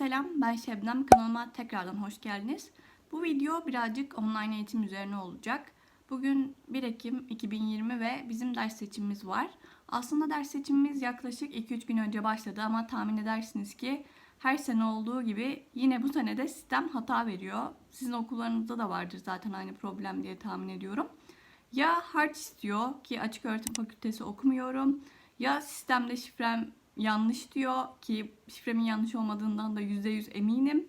selam, ben Şebnem. Kanalıma tekrardan hoş geldiniz. Bu video birazcık online eğitim üzerine olacak. Bugün 1 Ekim 2020 ve bizim ders seçimimiz var. Aslında ders seçimimiz yaklaşık 2-3 gün önce başladı ama tahmin edersiniz ki her sene olduğu gibi yine bu sene de sistem hata veriyor. Sizin okullarınızda da vardır zaten aynı problem diye tahmin ediyorum. Ya harç istiyor ki açık öğretim fakültesi okumuyorum. Ya sistemde şifrem yanlış diyor ki şifremin yanlış olmadığından da %100 eminim.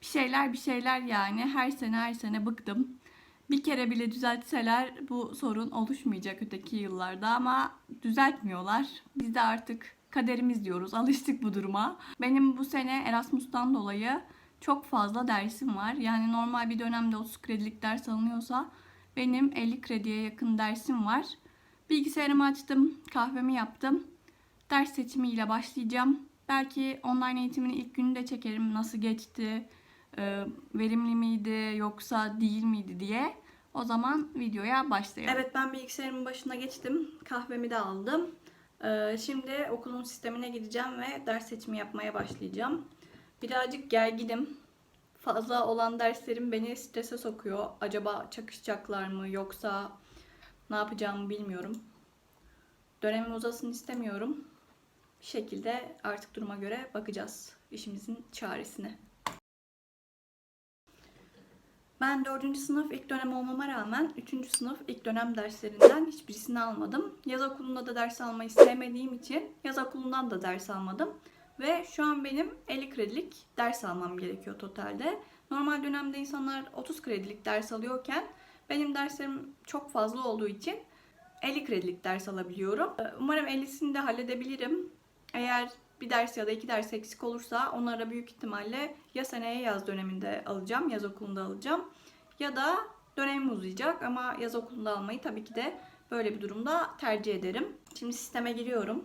Bir şeyler bir şeyler yani her sene her sene bıktım. Bir kere bile düzeltseler bu sorun oluşmayacak öteki yıllarda ama düzeltmiyorlar. Biz de artık kaderimiz diyoruz. Alıştık bu duruma. Benim bu sene Erasmus'tan dolayı çok fazla dersim var. Yani normal bir dönemde 30 kredilik ders alınıyorsa benim 50 krediye yakın dersim var. Bilgisayarımı açtım, kahvemi yaptım. Ders seçimiyle başlayacağım. Belki online eğitimin ilk günü de çekerim. Nasıl geçti, e, verimli miydi yoksa değil miydi diye. O zaman videoya başlayalım. Evet ben bilgisayarımın başına geçtim. Kahvemi de aldım. Ee, Şimdi okulun sistemine gideceğim ve ders seçimi yapmaya başlayacağım. Birazcık gerginim. Fazla olan derslerim beni strese sokuyor. Acaba çakışacaklar mı yoksa ne yapacağımı bilmiyorum. Dönemim uzasın istemiyorum. Şekilde artık duruma göre bakacağız işimizin çaresine. Ben 4. sınıf ilk dönem olmama rağmen 3. sınıf ilk dönem derslerinden hiçbirisini almadım. Yaz okulunda da ders almayı sevmediğim için yaz okulundan da ders almadım. Ve şu an benim 50 kredilik ders almam gerekiyor totalde. Normal dönemde insanlar 30 kredilik ders alıyorken benim derslerim çok fazla olduğu için 50 kredilik ders alabiliyorum. Umarım 50'sini de halledebilirim. Eğer bir ders ya da iki ders eksik olursa onları büyük ihtimalle ya seneye yaz döneminde alacağım, yaz okulunda alacağım. Ya da dönemim uzayacak ama yaz okulunda almayı tabii ki de böyle bir durumda tercih ederim. Şimdi sisteme giriyorum.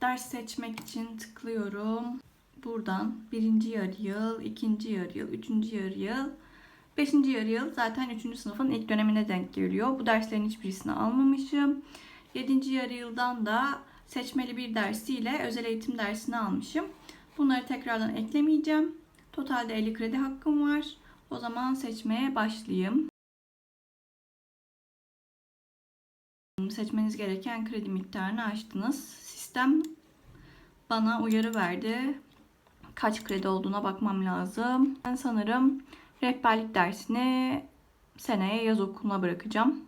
Ders seçmek için tıklıyorum. Buradan birinci yarı yıl, ikinci yarı yıl, üçüncü yarı yıl, beşinci yarı yıl zaten üçüncü sınıfın ilk dönemine denk geliyor. Bu derslerin hiçbirisini almamışım. Yedinci yarı yıldan da seçmeli bir dersiyle özel eğitim dersini almışım. Bunları tekrardan eklemeyeceğim. Totalde 50 kredi hakkım var. O zaman seçmeye başlayayım. Seçmeniz gereken kredi miktarını açtınız. Sistem bana uyarı verdi. Kaç kredi olduğuna bakmam lazım. Ben sanırım rehberlik dersini seneye yaz okuluna bırakacağım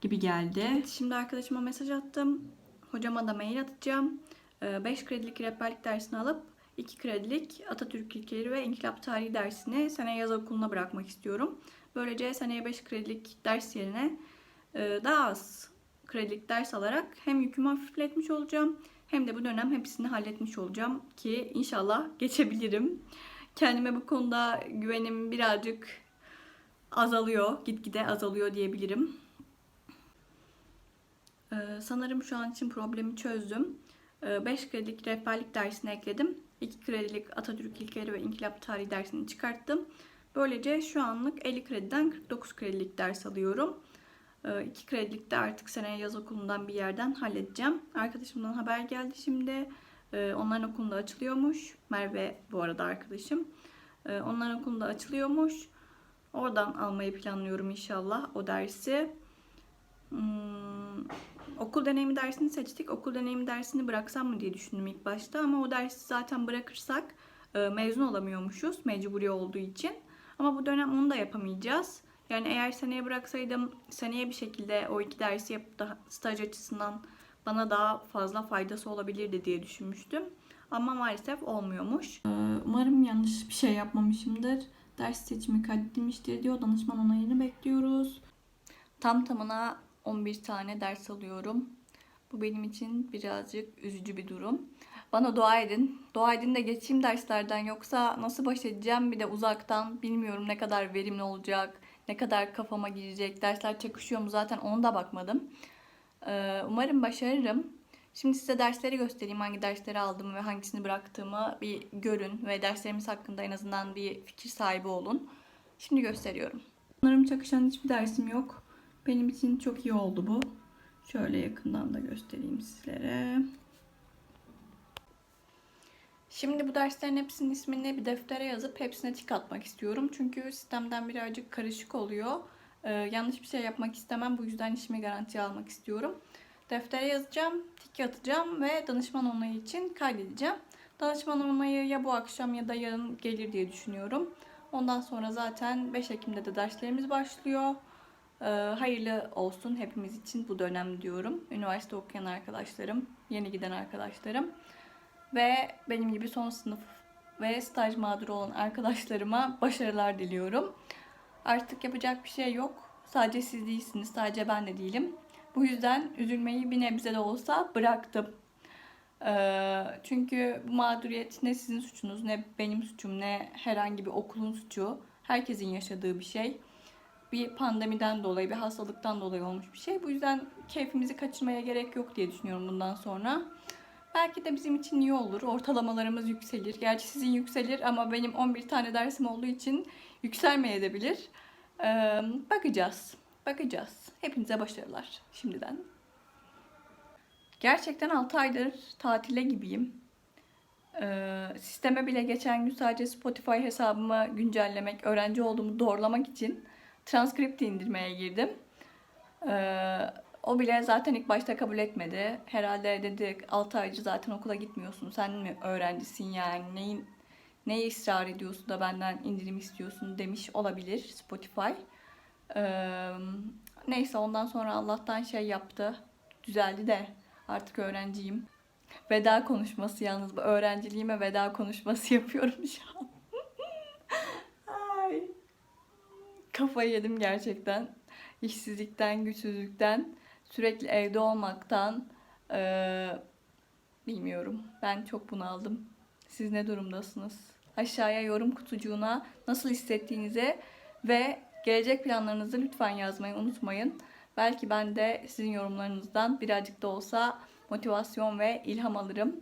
gibi geldi. Şimdi arkadaşıma mesaj attım. Hocama da mail atacağım. 5 kredilik rehberlik dersini alıp 2 kredilik Atatürk ilkeleri ve İnkılap tarihi dersini seneye yaz okuluna bırakmak istiyorum. Böylece seneye 5 kredilik ders yerine e, daha az kredilik ders alarak hem yükümü hafifletmiş olacağım hem de bu dönem hepsini halletmiş olacağım ki inşallah geçebilirim. Kendime bu konuda güvenim birazcık azalıyor, gitgide azalıyor diyebilirim. Ee, sanırım şu an için problemi çözdüm. 5 kredilik rehberlik dersini ekledim. 2 kredilik Atatürk İlkeleri ve İnkılap Tarihi dersini çıkarttım. Böylece şu anlık 50 krediden 49 kredilik ders alıyorum. 2 kredilik de artık seneye yaz okulundan bir yerden halledeceğim. Arkadaşımdan haber geldi şimdi. Ee, Onların okulunda açılıyormuş. Merve bu arada arkadaşım. Ee, Onların okulunda açılıyormuş. Oradan almayı planlıyorum inşallah o dersi. Hmm, okul deneyimi dersini seçtik. Okul deneyimi dersini bıraksam mı diye düşündüm ilk başta ama o dersi zaten bırakırsak e, mezun olamıyormuşuz mecburi olduğu için. Ama bu dönem onu da yapamayacağız. Yani eğer seneye bıraksaydım seneye bir şekilde o iki dersi yapıp da staj açısından bana daha fazla faydası olabilirdi diye düşünmüştüm. Ama maalesef olmuyormuş. Ee, Umarım yanlış bir şey yapmamışımdır. Ders seçimi kaydedilmiştir diyor. Danışman onayını bekliyoruz. Tam tamına 11 tane ders alıyorum. Bu benim için birazcık üzücü bir durum. Bana dua edin. Dua edin de geçeyim derslerden yoksa nasıl baş edeceğim bir de uzaktan bilmiyorum ne kadar verimli olacak, ne kadar kafama girecek, dersler çakışıyor mu zaten onu da bakmadım. Ee, Umarım başarırım. Şimdi size dersleri göstereyim. Hangi dersleri aldığımı ve hangisini bıraktığımı bir görün ve derslerimiz hakkında en azından bir fikir sahibi olun. Şimdi gösteriyorum. Sanırım çakışan hiçbir dersim yok. Benim için çok iyi oldu bu. Şöyle yakından da göstereyim sizlere. Şimdi bu derslerin hepsinin ismini bir deftere yazıp hepsine tik atmak istiyorum. Çünkü sistemden birazcık karışık oluyor. Ee, yanlış bir şey yapmak istemem. Bu yüzden işimi garantiye almak istiyorum. Deftere yazacağım, tik atacağım ve danışman onayı için kaydedeceğim. Danışman onayı ya bu akşam ya da yarın gelir diye düşünüyorum. Ondan sonra zaten 5 Ekim'de de derslerimiz başlıyor. Ee, hayırlı olsun hepimiz için bu dönem diyorum. Üniversite okuyan arkadaşlarım, yeni giden arkadaşlarım ve benim gibi son sınıf ve staj mağduru olan arkadaşlarıma başarılar diliyorum. Artık yapacak bir şey yok. Sadece siz değilsiniz, sadece ben de değilim. Bu yüzden üzülmeyi bir nebze de olsa bıraktım. Ee, çünkü bu mağduriyet ne sizin suçunuz, ne benim suçum, ne herhangi bir okulun suçu. Herkesin yaşadığı bir şey. Bir pandemiden dolayı, bir hastalıktan dolayı olmuş bir şey. Bu yüzden keyfimizi kaçırmaya gerek yok diye düşünüyorum bundan sonra. Belki de bizim için iyi olur. Ortalamalarımız yükselir. Gerçi sizin yükselir ama benim 11 tane dersim olduğu için yükselmeyebilir. Ee, bakacağız. Bakacağız. Hepinize başarılar şimdiden. Gerçekten 6 aydır tatile gibiyim. Ee, sisteme bile geçen gün sadece Spotify hesabımı güncellemek, öğrenci olduğumu doğrulamak için transkript indirmeye girdim. Ee, o bile zaten ilk başta kabul etmedi. Herhalde dedi 6 aydır zaten okula gitmiyorsun. Sen mi öğrencisin yani? Neyin neye ısrar ediyorsun da benden indirim istiyorsun demiş olabilir Spotify. Ee, neyse ondan sonra Allah'tan şey yaptı. Düzeldi de artık öğrenciyim. Veda konuşması yalnız. Öğrenciliğime veda konuşması yapıyorum şu an. Ay. Kafayı yedim gerçekten. İşsizlikten, güçsüzlükten, sürekli evde olmaktan ee, bilmiyorum. Ben çok bunaldım. Siz ne durumdasınız? Aşağıya yorum kutucuğuna nasıl hissettiğinize ve gelecek planlarınızı lütfen yazmayı unutmayın. Belki ben de sizin yorumlarınızdan birazcık da olsa motivasyon ve ilham alırım.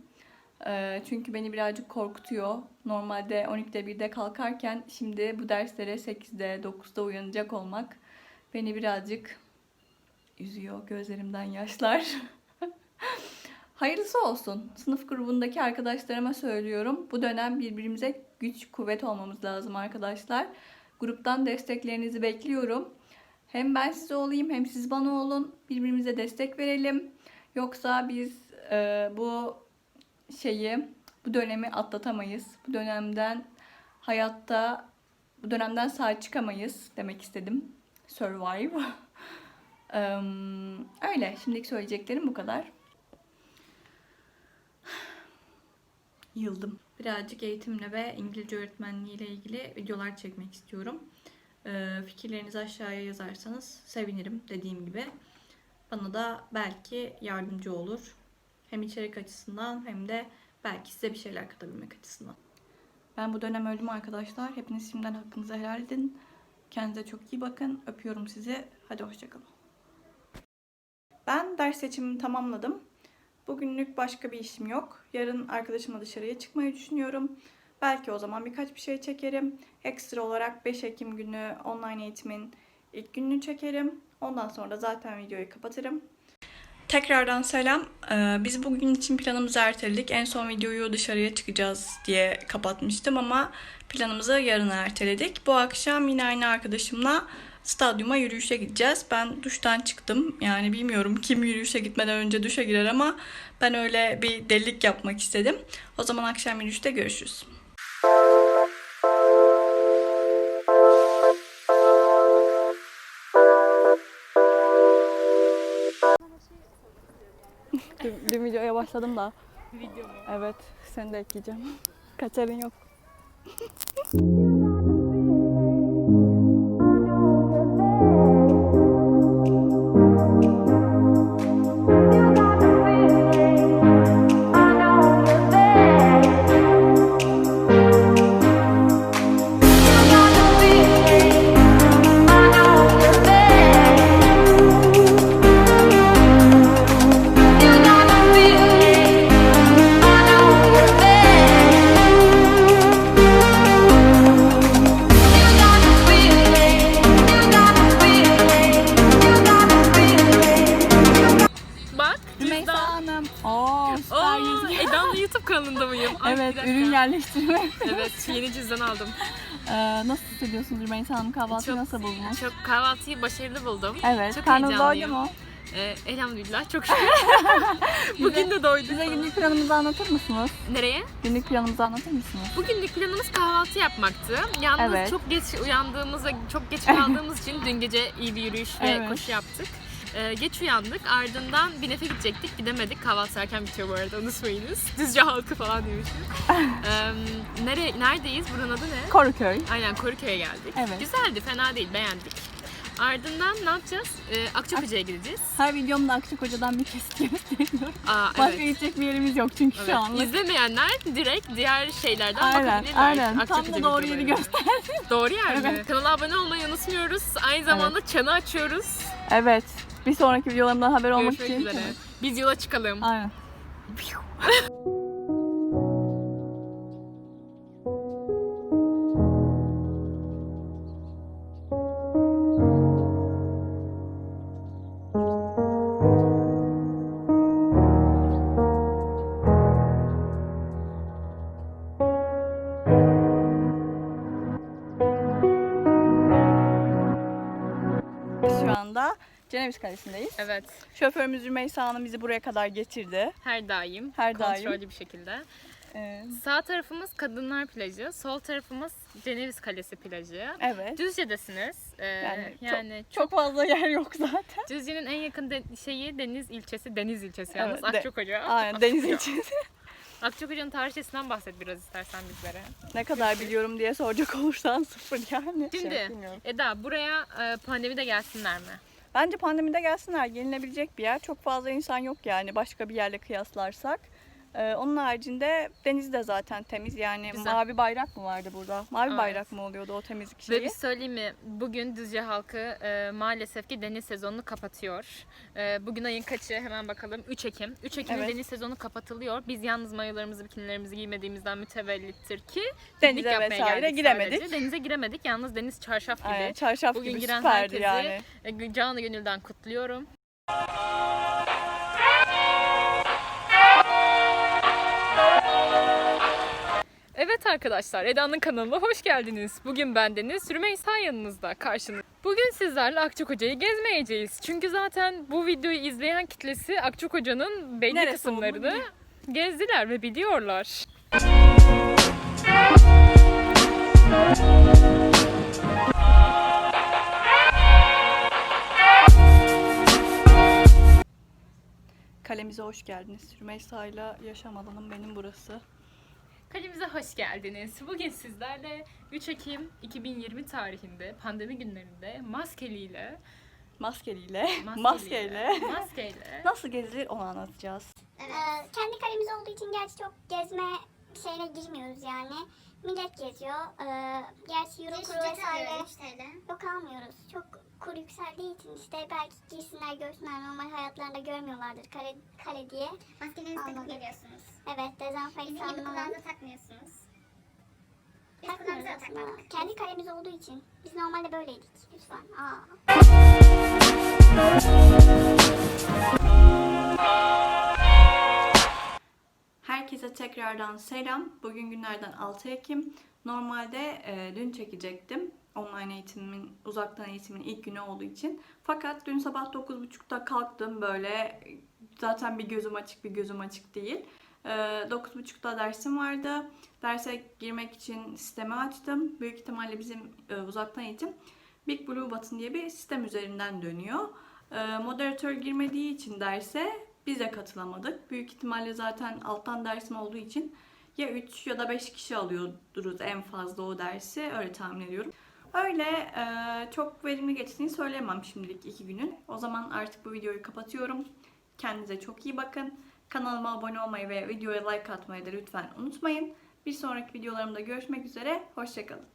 Ee, çünkü beni birazcık korkutuyor. Normalde 12'de 1'de kalkarken şimdi bu derslere 8'de 9'da uyanacak olmak beni birazcık üzüyor. Gözlerimden yaşlar. Hayırlısı olsun. Sınıf grubundaki arkadaşlarıma söylüyorum. Bu dönem birbirimize güç, kuvvet olmamız lazım arkadaşlar. Gruptan desteklerinizi bekliyorum. Hem ben size olayım hem siz bana olun. Birbirimize destek verelim. Yoksa biz e, bu şeyi, bu dönemi atlatamayız. Bu dönemden hayatta, bu dönemden sağ çıkamayız demek istedim. Survive. öyle. Şimdilik söyleyeceklerim bu kadar. Yıldım. Birazcık eğitimle ve İngilizce öğretmenliği ile ilgili videolar çekmek istiyorum. Ee, fikirlerinizi aşağıya yazarsanız sevinirim dediğim gibi. Bana da belki yardımcı olur. Hem içerik açısından hem de belki size bir şeyler katabilmek açısından. Ben bu dönem öldüm arkadaşlar. Hepiniz şimdiden hakkınızı helal edin. Kendinize çok iyi bakın. Öpüyorum sizi. Hadi hoşçakalın. Ben ders seçimimi tamamladım. Bugünlük başka bir işim yok. Yarın arkadaşımla dışarıya çıkmayı düşünüyorum. Belki o zaman birkaç bir şey çekerim. Ekstra olarak 5 Ekim günü online eğitimin ilk gününü çekerim. Ondan sonra da zaten videoyu kapatırım. Tekrardan selam. Ee, biz bugün için planımızı erteledik. En son videoyu dışarıya çıkacağız diye kapatmıştım ama planımızı yarına erteledik. Bu akşam yine aynı arkadaşımla stadyuma yürüyüşe gideceğiz. Ben duştan çıktım. Yani bilmiyorum kim yürüyüşe gitmeden önce duşa girer ama ben öyle bir delilik yapmak istedim. O zaman akşam yürüyüşte görüşürüz. Dün, dün videoya başladım da. Video mu? Evet, seni de ekleyeceğim. Kaçarın yok. Kahvaltıyı Çok- nasıl buldunuz? Çok kahvaltıyı başarılı buldum. Evet, Çok karnınız doydu mu? Ee, elhamdülillah çok şükür. Bugün de doydum. Bize günlük planımızı anlatır mısınız? Nereye? Günlük planımızı anlatır mısınız? Bugünlük planımız kahvaltı yapmaktı. Yalnız Evet. çok geç uyandığımız ve çok geç kaldığımız için dün gece iyi bir yürüyüş ve Evet. koşu yaptık. Ee, geç uyandık. Ardından Binef'e gidecektik. Gidemedik. Kahvaltı erken bitiyor bu arada unutmayınız. Düzce halkı falan demişim. ee, nere, neredeyiz? Buranın adı ne? Koruköy. Aynen Koruköy'e geldik. Evet. Güzeldi, fena değil, beğendik. Ardından ne yapacağız? Ee, Akçakoca'ya gideceğiz. Her videomda Akçak Hoca'dan bir kesit gösteriyorum. Aa, Başka evet. gidecek bir yerimiz yok çünkü Evet. şu anlık. İzlemeyenler direkt diğer şeylerden Aynen, bakabilirler. aynen. Tam Akçakoca da doğru yeri videolarına. göster. Doğru yer mi? Evet. Kanala abone olmayı unutmuyoruz. Aynı zamanda çanı açıyoruz. Evet. Bir sonraki videolarımdan haber olmak Görüşmek için. üzere. Biz yola çıkalım. Aynen. Ceneviz Kalesi'ndeyiz. Evet. Şoförümüz Rümeysa Hanım bizi buraya kadar getirdi. Her daim. Her daim. Kontrollü bir şekilde. Ee, Sağ tarafımız Kadınlar Plajı. Sol tarafımız Ceneviz Kalesi Plajı. evet. Düzce'desiniz. Ee, Yani yani, Çok fazla yer yok zaten. Düzce'nin en yakın de- şeyi Deniz ilçesi. Deniz ilçesi yalnız. Evet, de- Akçakoca. Aynen deniz Akçakoca. için. Akçakoca'nın tarihçesinden bahset biraz istersen bizlere. ne kadar biliyorum diye soracak olursan sıfır yani. Şimdi Şey, bilmiyorum. Eda buraya e, pandemide gelsinler mi? Bence pandemide gelsinler gelinebilecek bir yer. Çok fazla insan yok yani başka bir yerle kıyaslarsak. Ee, onun haricinde deniz de zaten temiz yani Güzel. mavi bayrak mı vardı burada? Mavi Evet. bayrak mı oluyordu o temizlik Ve şeyi? bir söyleyeyim mi? Bugün Düzce halkı e, maalesef ki deniz sezonunu kapatıyor. E, bugün ayın kaçı? Hemen bakalım. 3 Ekim. 3 Ekim'de Evet. deniz sezonu kapatılıyor. Biz yalnız mayolarımızı, bikinilerimizi giymediğimizden mütevellittir ki Denize yapmaya vesaire geldik giremedik. sadece. Denize giremedik. Yalnız deniz çarşaf gibi. Aynen, çarşaf Bugün gibi giren süperdi herkesi yani. e, canı gönülden kutluyorum. Evet arkadaşlar, Eda'nın kanalına hoş geldiniz. Bugün bendeniz Rümeysa yanınızda karşınızda. Bugün sizlerle Akçakoca'yı gezmeyeceğiz. Çünkü zaten bu videoyu izleyen kitlesi Akçakoca'nın belli Neresi kısımlarını gezdiler ve biliyorlar. Kalemize hoş geldiniz. Rümeysa ile yaşam alanım benim burası. Kalemize hoş geldiniz. Bugün sizlerle 3 Ekim 2020 tarihinde pandemi günlerinde maskeliyle Maskeliyle, maskeyle, maskeyle nasıl gezilir onu anlatacağız. Ee, kendi kalemiz olduğu için gerçi çok gezme şeyine girmiyoruz yani. Millet geziyor. Ee, gerçi euro kuru vesaire yok almıyoruz. Çok kur yükseldiği için işte belki girsinler görsünler normal hayatlarında görmüyorlardır kale, kale diye. Maskelerinizi takıp geliyorsunuz. Evet Bizim gibi dezenfektanla kulağınıza takmıyorsunuz. Biz takmıyoruz kulağımıza aslında. takmadık. Kendi kalemiz olduğu için. Biz normalde böyleydik. Lütfen. Aa. Herkese tekrardan selam. Bugün günlerden 6 Ekim. Normalde e, dün çekecektim. Online eğitimimin, uzaktan eğitimin ilk günü olduğu için. Fakat dün sabah 9.30'da kalktım böyle. Zaten bir gözüm açık bir gözüm açık değil. E, 9.30'da dersim vardı. Derse girmek için sistemi açtım. Büyük ihtimalle bizim e, uzaktan eğitim Big Blue Button diye bir sistem üzerinden dönüyor. E, moderatör girmediği için derse biz de katılamadık. Büyük ihtimalle zaten alttan dersim olduğu için ya 3 ya da 5 kişi alıyorduruz en fazla o dersi. Öyle tahmin ediyorum. Öyle e, çok verimli geçtiğini söyleyemem şimdilik iki günün. O zaman artık bu videoyu kapatıyorum. Kendinize çok iyi bakın. Kanalıma abone olmayı ve videoya like atmayı da lütfen unutmayın. Bir sonraki videolarımda görüşmek üzere. Hoşçakalın.